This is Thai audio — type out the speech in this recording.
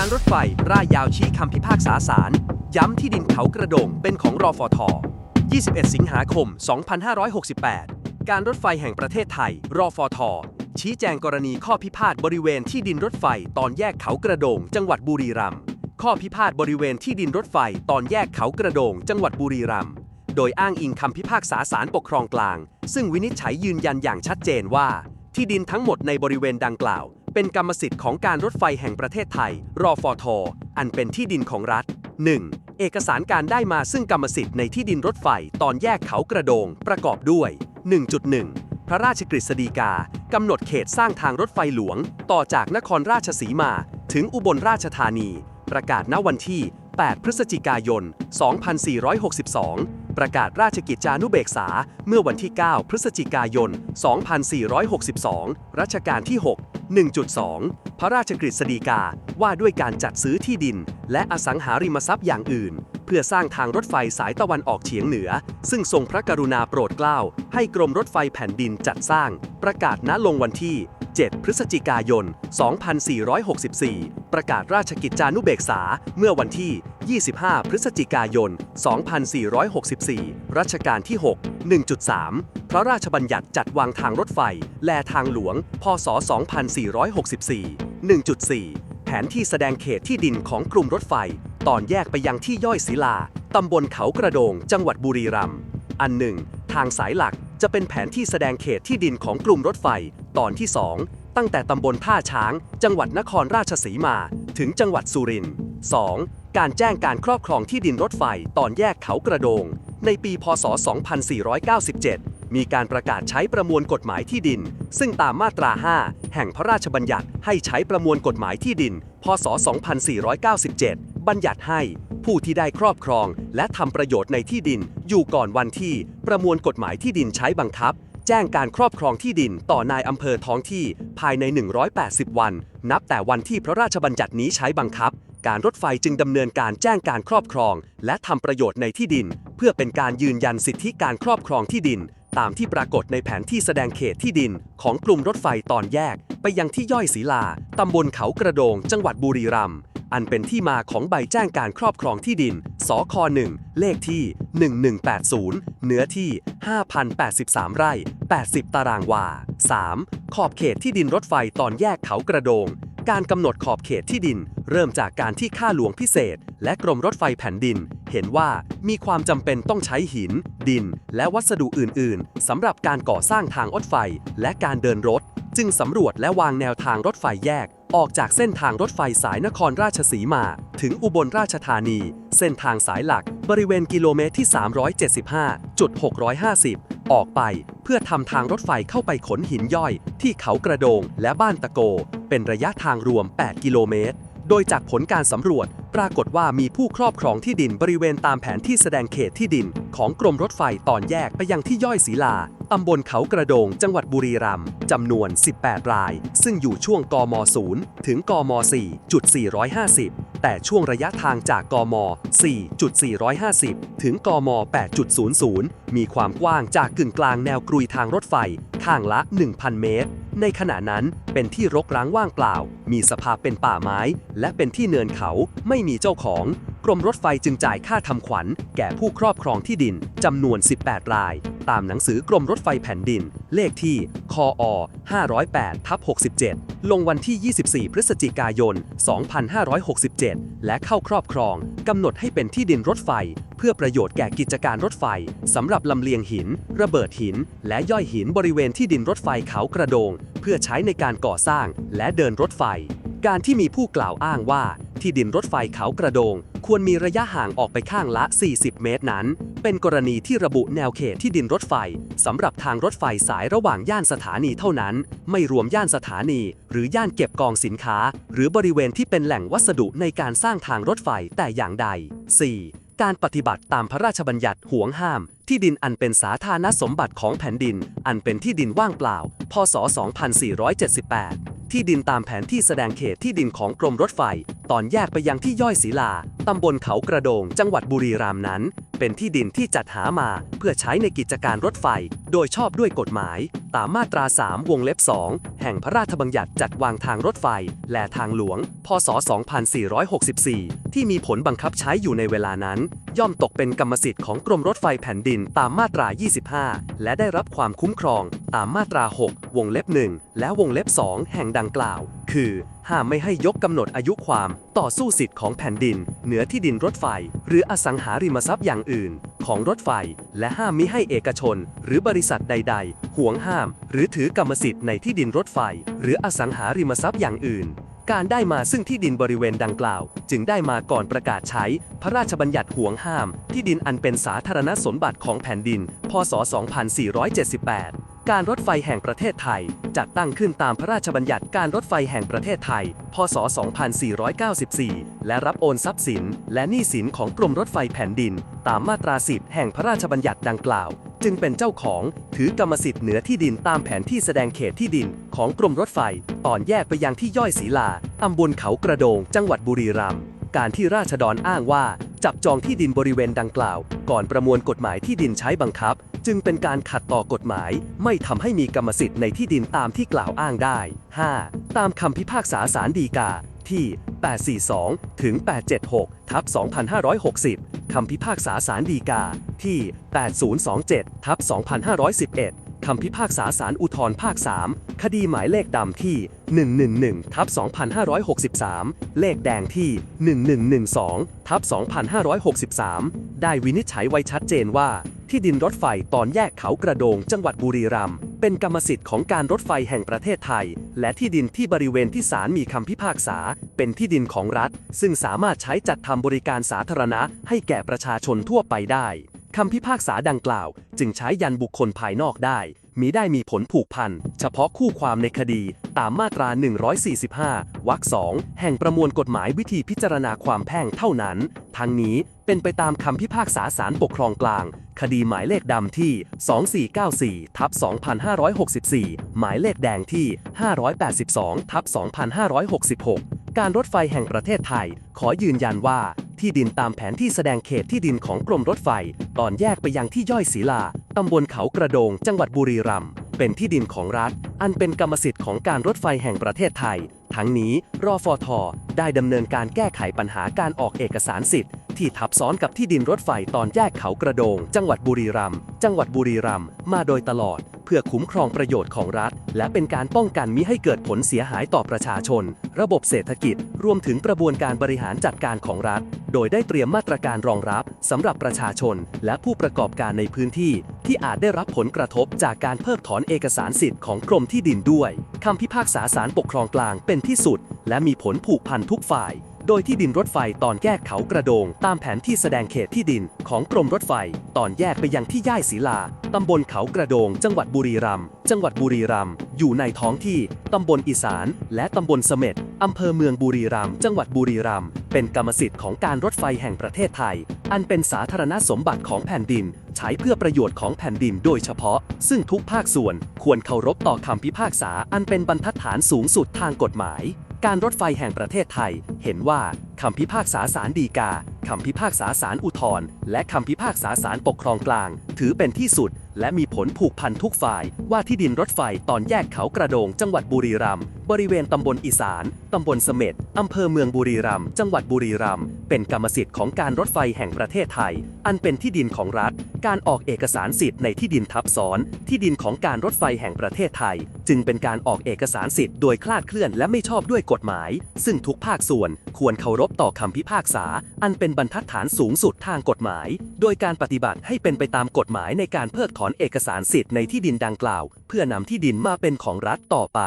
การรถไฟร่ายยาวชี้คำพิพากษาศาลย้ำที่ดินเขากระโดงเป็นของรอฟอท21 สิงหาคม 2568 การรถไฟแห่งประเทศไทย รอฟอทชี้แจงกรณีข้อพิพาทบริเวณที่ดินรถไฟตอนแยกเขากระโดง จังหวัดบุรีรัมย์ ข้อพิพาทบริเวณที่ดินรถไฟตอนแยกเขากระโดง จังหวัดบุรีรัมย์ โดยอ้างอิงคำพิพากษาศาลปกครองกลาง ซึ่งวินิจฉัยยืนยันอย่างชัดเจนว่า ที่ดินทั้งหมดในบริเวณดังกล่าว เป็นกรรมสิทธิ์ของการรถไฟแห่งประเทศไทย รอฟทอันเป็นที่ดินของรัฐ 1. เอกสารการได้มาซึ่งกรรมสิทธิ์ในที่ดินรถไฟตอนแยกเขากระโดง ประกอบด้วย 1.1 พระราชกฤษฎีกากำหนดเขตสร้างทางรถไฟหลวง ต่อจากนครราชสีมา ถึงอุบลราชธานี ประกาศณวันที่ 8 พฤศจิกายน 2462ประกาศราชกิจจานุเบกษาเมื่อวันที่ 9 พฤศจิกายน 2462 รัชกาลที่ 6 1.2 พระราชกฤษฎีกาว่าด้วยการจัดซื้อที่ดิน และอสังหาริมทรัพย์อย่างอื่น เพื่อสร้างทางรถไฟสายตะวันออกเฉียงเหนือ ซึ่งทรงพระกรุณาโปรดเกล้า ให้กรมรถไฟแผ่นดินจัดสร้าง ประกาศณลงวันที่ 7 พฤศจิกายน 2464 ประกาศราชกิจจานุเบกษาเมื่อวันที่ 25 พฤศจิกายน 2464 รัชกาลที่ 6 1.3 พระราชบัญญัติจัดวางทางรถไฟ แลทางหลวง พศ 2464 1.4 แผนที่แสดงเขตที่ดินของกลุ่มรถไฟ ตอนแยกไปยังที่ย่อยศิลา ตำบลเขากระโดง จังหวัดบุรีรัมย์ อันหนึ่ง ทางสายหลักจะเป็นแผนที่แสดงเขตที่ดินของกลุ่มรถไฟ ตอนที่ 2 ตั้งแต่ตำบลท่าช้าง จังหวัดนครราชสีมา ถึงจังหวัดสุรินทร์ 2. การแจ้งการครอบครองที่ดินรถไฟตอนแยกเขากระโดง ในปี พศ 2497 มีการประกาศใช้ประมวลกฎหมายที่ดิน ซึ่งตามมาตรา 5 แห่งพระราชบัญญัติให้ใช้ประมวลกฎหมายที่ดิน พศ 2497 บัญญัติให้ผู้ที่ได้ครอบครอง และทำประโยชน์ในที่ดิน อยู่ก่อนวันที่ประมวลกฎหมายที่ดินใช้บังคับ แจ้งการครอบครองที่ดินต่อนายอำเภอท้องที่ภายใน 180 วัน นับแต่วันที่พระราชบัญญัตินี้ใช้บังคับ การรถไฟจึงดำเนินการแจ้งการครอบครอง และทำประโยชน์ในที่ดิน เพื่อเป็นการยืนยันสิทธิการครอบครองที่ดิน ตามที่ปรากฏในแผนที่แสดงเขตที่ดิน ของกลุ่มรถไฟตอนแยก ไปยังที่ย่อยศรีลาตำบลเขากระโดง จังหวัดบุรีรัมย์อันเป็นที่มาของใบแจ้งการครอบครองที่ดิน สค 1 เลขที่ 1180 เนื้อที่ 5,083 ไร่ 80 ตารางวา 3. ขอบเขตที่ดินรถไฟตอนแยกเขากระโดง การกำหนดขอบเขตที่ดิน เริ่มจากการที่ข้าหลวงพิเศษ และกรมรถไฟแผ่นดิน เห็นว่ามีความจำเป็นต้องใช้หิน ดิน และวัสดุอื่น ๆสำหรับการก่อสร้างทางรถไฟ และการเดินรถ จึงสำรวจและวางแนวทางรถไฟแยกออกจากเส้นทางรถไฟสายนครราชสีมา ถึงอุบลราชธานี เส้นทางสายหลักบริเวณกิโลเมตรที่ 375.650 ออกไป เพื่อทำทางรถไฟเข้าไปขนหินย่อย ที่เขากระโดงและบ้านตะโก เป็นระยะทางรวม 8 กิโลเมตร โดยจากผลการสำรวจ ปรากฏว่ามีผู้ครอบครองที่ดินบริเวณตามแผนที่แสดงเขตที่ดิน ของกรมรถไฟตอนแยกไปยังที่ย่อยศีลาตำบลเขากระโดง จังหวัดบุรีรัมย์จำนวน 18 ราย ซึ่งอยู่ช่วงกม 0 ถึงกม 4.450 แต่ช่วงระยะทางจากกม 4.450 ถึงกม 8.00 มีความกว้างจากกึ่งกลางแนวกรุยทางรถไฟ ข้างละ 1,000 เมตร ในขณะนั้นเป็นที่รกร้างว่างเปล่า มีสภาพเป็นป่าไม้ และเป็นที่เนินเขาไม่มีเจ้าของ กรมรถไฟจึงจ่ายค่าทำขวัญ แก่ผู้ครอบครองที่ดินจำนวน 18 ราย ตามหนังสือกรมรถไฟแผ่นดิน เลขที่คอ508ทับ67 ลงวันที่ 24 พฤศจิกายน 2567 และเข้าครอบครองกำหนดให้เป็นที่ดินรถไฟ เพื่อประโยชน์แก่กิจการรถไฟสำหรับลำเลียงหิน ระเบิดหิน และย่อยหินบริเวณที่ดินรถไฟเขากระโดง เพื่อใช้ในการก่อสร้างและเดินรถไฟ การที่มีผู้กล่าวอ้างว่า ที่ดินรถไฟเขากระโดง ควรมีระยะห่างออกไปข้างละ 40 เมตรนั้น เป็นกรณีที่ระบุแนวเขตที่ดินรถไฟสำหรับทางรถไฟสายระหว่างย่านสถานีเท่านั้น ไม่รวมย่านสถานี หรือย่านเก็บกองสินค้า หรือบริเวณที่เป็นแหล่งวัสดุในการสร้างทางรถไฟแต่อย่างใด 4. การปฏิบัติตามพระราชบัญญัติห่วงห้าม ที่ดินอันเป็นสาธารณสมบัติของแผ่นดิน อันเป็นที่ดินว่างเปล่า พศ 2478 ที่ดินตามแผนที่แสดงเขตที่ดินของกรมรถไฟ ตอนแยกไปยังที่ย่อยศิลา ตำบลเขากระโดง จังหวัดบุรีรัมย์นั้น เป็นที่ดินที่จัดหามาเพื่อใช้ในกิจการรถไฟ โดยชอบด้วยกฎหมาย ตามมาตรา 3 วงเล็บ 2 แห่งพระราชบัญญัติจัดวางทางรถไฟ และทางหลวง พศ 2464 ที่มีผลบังคับใช้อยู่ในเวลานั้น ย่อมตกเป็นกรรมสิทธิ์ของกรมรถไฟแผ่นดินตามมาตรา 25 และได้รับความคุ้มครองตามมาตรา 6 วงเล็บ 1 และวงเล็บ 2 แห่งดังกล่าว คือ ห้ามไม่ให้ยกกำหนดอายุความต่อสู้สิทธิ์ของแผ่นดิน เหนือที่ดินรถไฟ หรืออสังหาริมทรัพย์อย่างอื่น ของรถไฟ และห้ามมิให้เอกชน หรือบริษัทใด ๆ ห่วงห้าม หรือถือกรรมสิทธิ์ในที่ดินรถไฟ หรืออสังหาริมทรัพย์อย่างอื่น การได้มาซึ่งที่ดินบริเวณดังกล่าว จึงได้มาก่อนประกาศใช้ พระราชบัญญัติห่วงห้าม ที่ดินอันเป็นสาธารณสมบัติของแผ่นดิน พศ 2478 การรถไฟแห่งประเทศไทย จัดตั้งขึ้นตามพระราชบัญญัติการรถไฟแห่งประเทศไทย พศ 2494 และรับโอนทรัพย์สิน และหนี้สินของกรมรถไฟแผ่นดิน ตามมาตรา 10 แห่งพระราชบัญญัติดังกล่าวจึงเป็นเจ้าของถือกรรมสิทธิ์เหนือที่ดินตามแผนที่แสดงเขตที่ดินของกรมรถไฟ ตอนแยกไปยังที่ย่อยศรีลาตำบลเขากระโดง จังหวัดบุรีรัมย์การที่ราษฎรอ้างว่า จับจองที่ดินบริเวณดังกล่าว ก่อนประมวลกฎหมายที่ดินใช้บังคับ จึงเป็นการขัดต่อกฎหมาย ไม่ทำให้มีกรรมสิทธิ์ในที่ดินตามที่กล่าวอ้างได้ 5. ตามคำพิพากษาศาลฎีกา ที่ 842 ถึง 876 ทับ 2560 คำพิพากษาศาลฎีกา ที่ 8027 ทับ 2511 คำพิพากษาศาลอุทธรภาค 3 คดีหมายเลขดำที่ 111 ทับ 2563 เลขแดงที่ 1112 ทับ 2563 ได้วินิจฉัยไว้ชัดเจนว่าที่ดินรถไฟตอนแยกเขากระโดงจังหวัดบุรีรัมย์ เป็นกรรมสิทธิ์ของการรถไฟแห่งประเทศไทย และที่ดินที่บริเวณที่ศาลมีคำพิพากษา เป็นที่ดินของรัฐ ซึ่งสามารถใช้จัดทำบริการสาธารณะ ให้แก่ประชาชนทั่วไปได้คำพิพากษาดังกล่าว จึงใช้ยันบุคคลภายนอกได้มิได้มีผลผูกพันเฉพาะคู่ความในคดี ตามมาตรา 145 วรรคสองแห่งประมวลกฎหมายวิธีพิจารณาความแพ่งเท่านั้น ทั้งนี้เป็นไปตามคำพิพากษาศาลปกครองกลาง คดีหมายเลขดำที่ 2494 ทับ 2564 หมายเลขแดงที่ 582 ทับ 2566 การรถไฟแห่งประเทศไทย ขอยืนยันว่าที่ดินตามแผนที่แสดงเขตที่ดินของกรมรถไฟ ตอนแยกไปยังที่ย่อยศรีลา ตำบลเขากระโดง จังหวัดบุรีรัมย์ เป็นที่ดินของรัฐ อันเป็นกรรมสิทธิ์ของการรถไฟแห่งประเทศไทย ทั้งนี้รอฟทได้ดำเนินการแก้ไขปัญหาการออกเอกสารสิทธิ์ ที่ทับซ้อนกับที่ดินรถไฟตอนแยกเขากระโดง จังหวัดบุรีรัมย์จังหวัดบุรีรัมย์มาโดยตลอด เพื่อคุ้มครองประโยชน์ของรัฐ และเป็นการป้องกันมิให้เกิดผลเสียหายต่อประชาชน ระบบเศรษฐกิจ รวมถึงกระบวนการบริหารจัดการของรัฐ โดยได้เตรียมมาตรการรองรับสำหรับประชาชน และผู้ประกอบการในพื้นที่ ที่อาจได้รับผลกระทบจากการเพิกถอนเอกสารสิทธิ์ของกรมที่ดินด้วยคำพิพากษาศาลปกครองกลางเป็นที่สุด และมีผลผูกพันทุกฝ่าย โดยที่ดินรถไฟตอนแยกเขากระโดง ตามแผนที่แสดงเขตที่ดินของกรมรถไฟ ตอนแยกไปยังที่ย่ายศรีลา ตำบลเขากระโดง จังหวัดบุรีรัมย์ จังหวัดบุรีรัมย์ อยู่ในท้องที่ ตำบลอีสาน และตำบลเสม็ด อำเภอเมืองบุรีรัมย์ จังหวัดบุรีรัมย์ เป็นกรรมสิทธิ์ของการรถไฟแห่งประเทศไทย อันเป็นสาธารณสมบัติของแผ่นดิน ใช้เพื่อประโยชน์ของแผ่นดินโดยเฉพาะ ซึ่งทุกภาคส่วนควรเคารพต่อคำพิพากษา อันเป็นบรรทัดฐานสูงสุดทางกฎหมาย การรถไฟแห่งประเทศไทยเห็นว่าคำพิพากษาศาลฎีกา คำพิพากษาศาลอุทธรณ์และคำพิพากษาศาลปกครองกลาง ถือเป็นที่สุด และมีผลผูกพันทุกฝ่าย ว่าที่ดินรถไฟตอนแยกเขากระโดง จังหวัดบุรีรัมย์บริเวณตำบลอีสานตำบลเสม็ดอำเภอเมืองบุรีรัมย์จังหวัดบุรีรัมย์เป็นกรรมสิทธิ์ของการรถไฟแห่งประเทศไทย อันเป็นที่ดินของรัฐ การออกเอกสารสิทธิ์ในที่ดินทับซ้อน ที่ดินของการรถไฟแห่งประเทศไทย จึงเป็นการออกเอกสารสิทธิ์โดยคลาดเคลื่อนและไม่ชอบด้วยกฎหมาย ซึ่งทุกภาคส่วนควรเคารพต่อคำพิพากษา อันเป็นบรรทัดฐานสูงสุดทางกฎหมาย โดยการปฏิบัติให้เป็นไปตามกฎหมายในการเพิกถอนเอกสารสิทธิ์ในที่ดินดังกล่าว เพื่อนำที่ดินมาเป็นของรัฐต่อไป